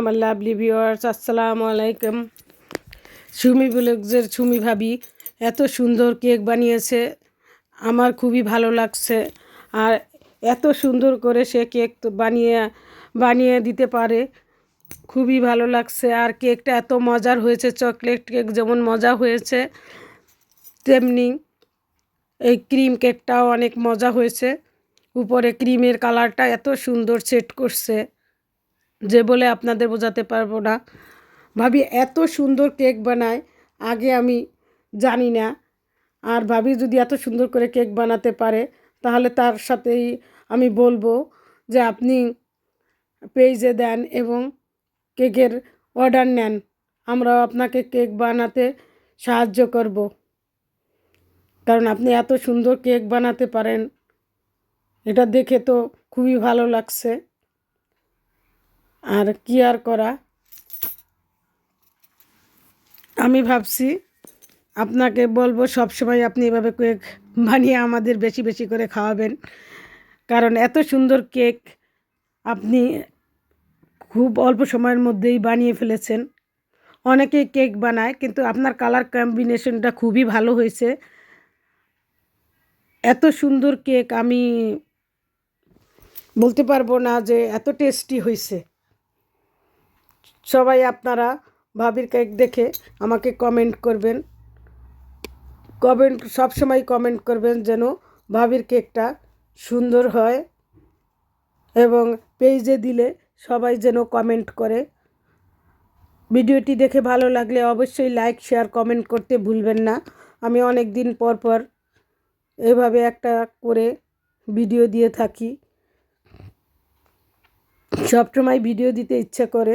আমার lovely viewers আসসালামু আলাইকুম। সুমি ব্লগসের সুমি ভাবি, এত সুন্দর কেক বানিয়েছে, আমার খুবই ভালো লাগছে। আর এত সুন্দর করে সে কেক বানিয়ে বানিয়ে দিতে পারে, খুবই ভালো লাগছে। আর কেকটা এত মজার হয়েছে, চকলেট কেক যেমন মজা হয়েছে, তেমনি এই ক্রিম কেকটাও অনেক মজা হয়েছে। উপরে ক্রিমের কালারটা এত সুন্দর সেট করছে। যে বলে আপনাদের বোঝাতে পারব না। ভাবি এত সুন্দর কেক বানায়, আগে আমি জানি না। আর ভাবি যদি এত সুন্দর করে কেক বানাতে পারে, তাহলে তার সাথেই আমি বলব যে আপনি পেজে দেন এবং কেকের অর্ডার নেন। আমরাও আপনাকে কেক বানাতে সাহায্য করব। কারণ আপনি এত সুন্দর কেক বানাতে পারেন, এটা দেখে তো খুবই ভালো লাগছে। আর কি আর করা? আমি ভাবছি আপনাকে বলব, সবসময় আপনি এভাবে কেক বানিয়ে আমাদের বেশি বেশি করে খাওয়াবেন। কারণ এত সুন্দর কেক আপনি খুব অল্প সময়ের মধ্যেই বানিয়ে ফেলেছেন। অনেকেই কেক বানায়, কিন্তু আপনার কালার কম্বিনেশনটা খুবই ভালো হয়েছে। এত সুন্দর কেক আমি বলতে পারব না যে এত টেস্টি হয়েছে। সবাই আপনারা ভাবির কেক দেখে আমাকে কমেন্ট করবেন। কমেন্ট সবসময় কমেন্ট করবেন যেন ভাবির কেকটা সুন্দর হয় এবং পেজে দিলে সবাই যেন কমেন্ট করে। ভিডিওটি দেখে ভালো লাগলে অবশ্যই লাইক শেয়ার কমেন্ট করতে ভুলবেন না। আমি অনেক দিন পর পর এভাবে একটা করে ভিডিও দিয়ে থাকি। সবসময় ভিডিও দিতে ইচ্ছা করে।